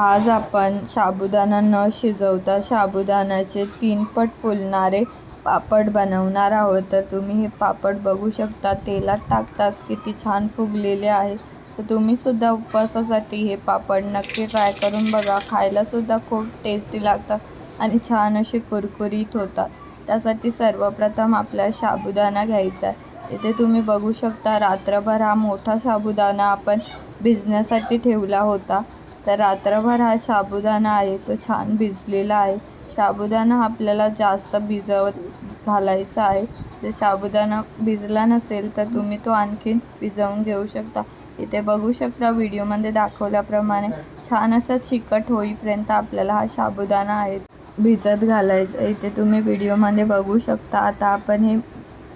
आज आपण साबुदाणा न शिजवता साबुदाण्याचे तीन पट फुलणारे पापड बनवणार आहोत. तर तुम्ही हे पापड बघू शकता तेलात टाकताच किती छान फुगलेले आहे. तर तुम्हीसुद्धा उपवासासाठी हे पापड नक्की ट्राय करून बघा. खायलासुद्धा खूप टेस्टी लागतात आणि छान असे कुरकुरीत होतात. त्यासाठी सर्वप्रथम आपल्याला साबुदाणा घ्यायचा आहे. इथे तुम्ही बघू शकता रात्रभर हा मोठा साबुदाणा आपण भिजण्यासाठी ठेवला होता. तर रात्रभर हा साबुदाणा आहे तो छान भिजलेला आहे. साबुदाणा आपल्याला जास्त भिजवत घालायचा आहे. जर साबुदाणा भिजला नसेल तर तुम्ही तो आणखीन भिजवून घेऊ शकता. इथे बघू शकता व्हिडिओमध्ये दाखवल्याप्रमाणे छान असा चिकट होईपर्यंत आपल्याला हा साबुदाणा आहे भिजत घालायचं. इथे तुम्ही व्हिडिओमध्ये बघू शकता. आता आपण हे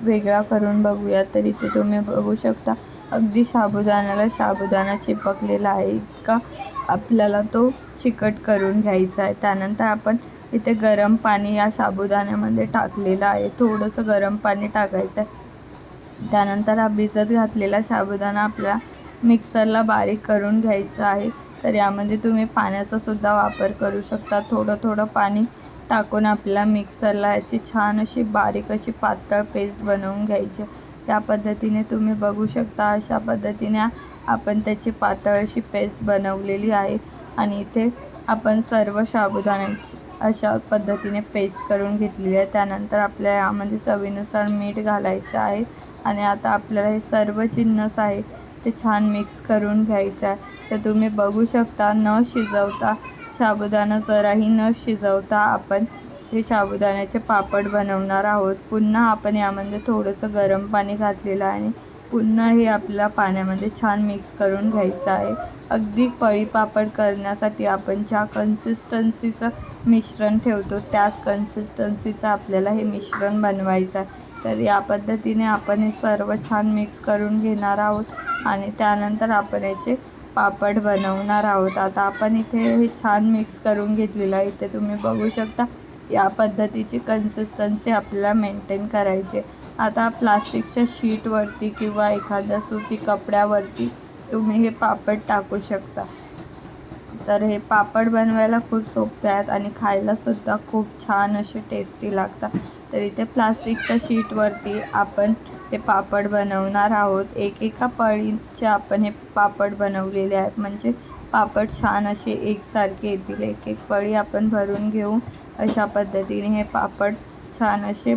वेगळा करून बघूया तर इथे तुम्ही बघू शकता अगदी साबुदाण्याला साबुदाणा चिपकलेला आहे. इतका आपल्याला तो चिकट करून घ्यायचा आहे. त्यानंतर आपण इथे गरम पाणी या साबुदाण्यामध्ये टाकलेलं आहे. थोडंसं गरम पाणी टाकायचं आहे. त्यानंतर हा भिजत घातलेला साबुदाणा आपल्या मिक्सरला बारीक करून घ्यायचा आहे. तर यामध्ये तुम्ही पाण्याचा सुद्धा वापर करू शकता. थोडं थोडं पाणी टाकून आपल्याला मिक्सरला याची छान अशी बारीक अशी पातळ पेस्ट बनवून घ्यायची त्या पद्धतीने तुम्ही बघू शकता. अशा पद्धतीने आपण त्याची पातळ अशी पेस्ट बनवलेली आहे. आणि इथे आपण सर्व साबुदाण्याची अशा पद्धतीने पेस्ट करून घेतलेली आहे. त्यानंतर आपल्या यामध्ये चवीनुसार मीठ घालायचं आहे. आणि आता आपल्याला हे सर्व जिन्नस आहे ते छान मिक्स करून घ्यायचं आहे. तर तुम्ही बघू शकता न शिजवता साबुदाणा जराही न शिजवता आपण हे साबुदाण्याचे पापड बनवणार आहोत. पुन्हा आपण यामध्ये थोडंसं गरम पाणी घातलेलं आहे आणि पुन्हा हे आपल्याला पाण्यामध्ये छान मिक्स करून घ्यायचं आहे. अगदी पळी पापड करण्यासाठी आपण ज्या कन्सिस्टन्सीचं मिश्रण ठेवतो त्याच कन्सिस्टन्सीचं आपल्याला हे मिश्रण बनवायचं आहे. तर या पद्धतीने आपण हे सर्व छान मिक्स करून घेणार आहोत आणि त्यानंतर आपण याचे पापड बनवणार आहोत. आता आपण इथे हे छान मिक्स करून घेतलेलं आहे. इथे तुम्ही बघू शकता या पद्धतीची कन्सिस्टन्सी आपल्याला मेंटेन करायची आता प्लास्टिकच्या शीटवरती किंवा एखाद्या सुती कपड्यावरती तुम्ही हे पापड टाकू शकता. तर हे पापड बनवायला खूप सोपे आहेत आणि खायलासुद्धा खूप छान असे टेस्टी लागतात. तर इथे प्लास्टिकच्या शीटवरती आपण हे पापड बनवणार आहोत. एकेका पळीचे आपण हे पापड बनवलेले आहेत. म्हणजे पापड छान असे एकसारखे येतील. एक एक पळी आपण भरून घेऊ अशा पद्धतीने हे पापड छान असे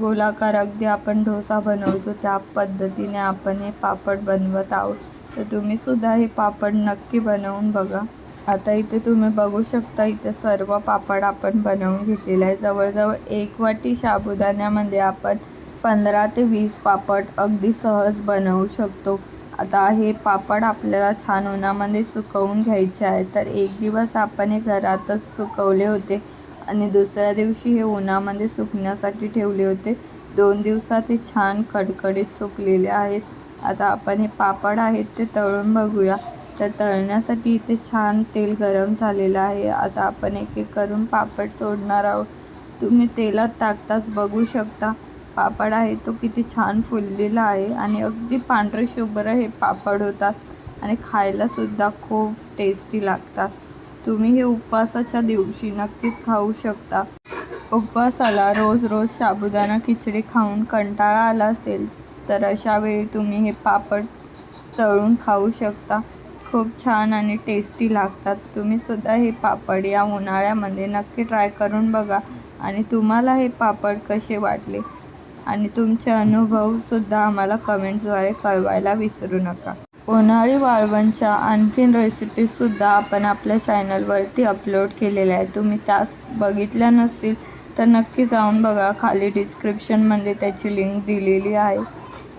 गोलाकार अगदी आपण डोसा बनवतो त्या पद्धतीने आपण हे पापड बनवत आहोत. तर तुम्ही सुद्धा हे पापड नक्की बनवून बघा. आता इथे तुम्ही बघू शकता इथे सर्व पापड आपण बनवून घेतलेलं आहे जवळजवळ एक वाटी साबुदाण्यामध्ये आपण पंधरा ते वीस पापड अगदी सहज बनवू शकतो. आता हे पापड आपल्याला छान उन्हामध्ये सुकवून घ्यायचे आहे तर एक दिवस आपण हे घरातच सुकवले होते. आणि दुसऱ्या दिवशी हे उन्हामध्ये सुकण्यासाठी ठेवले होते. दोन दिवसात हे छान कडकडीत सुकलेले आहेत. आता आपण हे पापड आहेत ते तळून बघूया. तर तळण्यासाठी इथे छान तेल गरम झालेलं आहे. आता आपण एक एक करून पापड सोडणार आहोत. तुम्ही तेलात टाकताच बघू शकता. पापड आहे तो किती छान फुललेला आहे आणि अगदी पांढरे शुभ्र हे पापड होतात आणि खायलासुद्धा खूप टेस्टी लागतात. तुम्ही हे उपवासाच्या दिवशी नक्कीच खाऊ शकता. उपवासाला रोज रोज साबुदाणा खिचडी खाऊन कंटाळा आला असेल तर अशा वेळी तुम्ही हे पापड तळून खाऊ शकता. खूप छान आणि टेस्टी लागतात. तुम्ही सुद्धा हे पापड या उन्हाळ्यामध्ये नक्की ट्राय करून बघा आणि तुम्हाला हे पापड कसे वाटले आणि तुमचे अनुभवसुद्धा आम्हाला कमेंट्सद्वारे कळवायला विसरू नका. उन्हाळी वाळवणच्या आणखीन रेसिपीजसुद्धा आपण आपल्या चॅनलवरती अपलोड केलेल्या आहे तुम्ही त्यास बघितल्या नसतील तर नक्की जाऊन बघा. खाली डिस्क्रिप्शनमध्ये त्याची लिंक दिलेली आहे.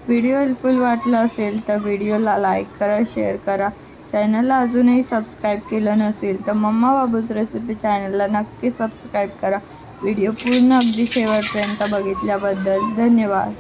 व्हिडिओ हेल्पफुल वाटला असेल तर व्हिडिओला लाईक करा शेअर करा. चॅनलला अजूनही सबस्क्राईब केलं नसेल तर मम्मा बाबूज रेसिपी चॅनलला नक्की सबस्क्राईब करा. व्हिडिओ पूर्ण अगदी शेवटपर्यंत बघितल्याबद्दल धन्यवाद.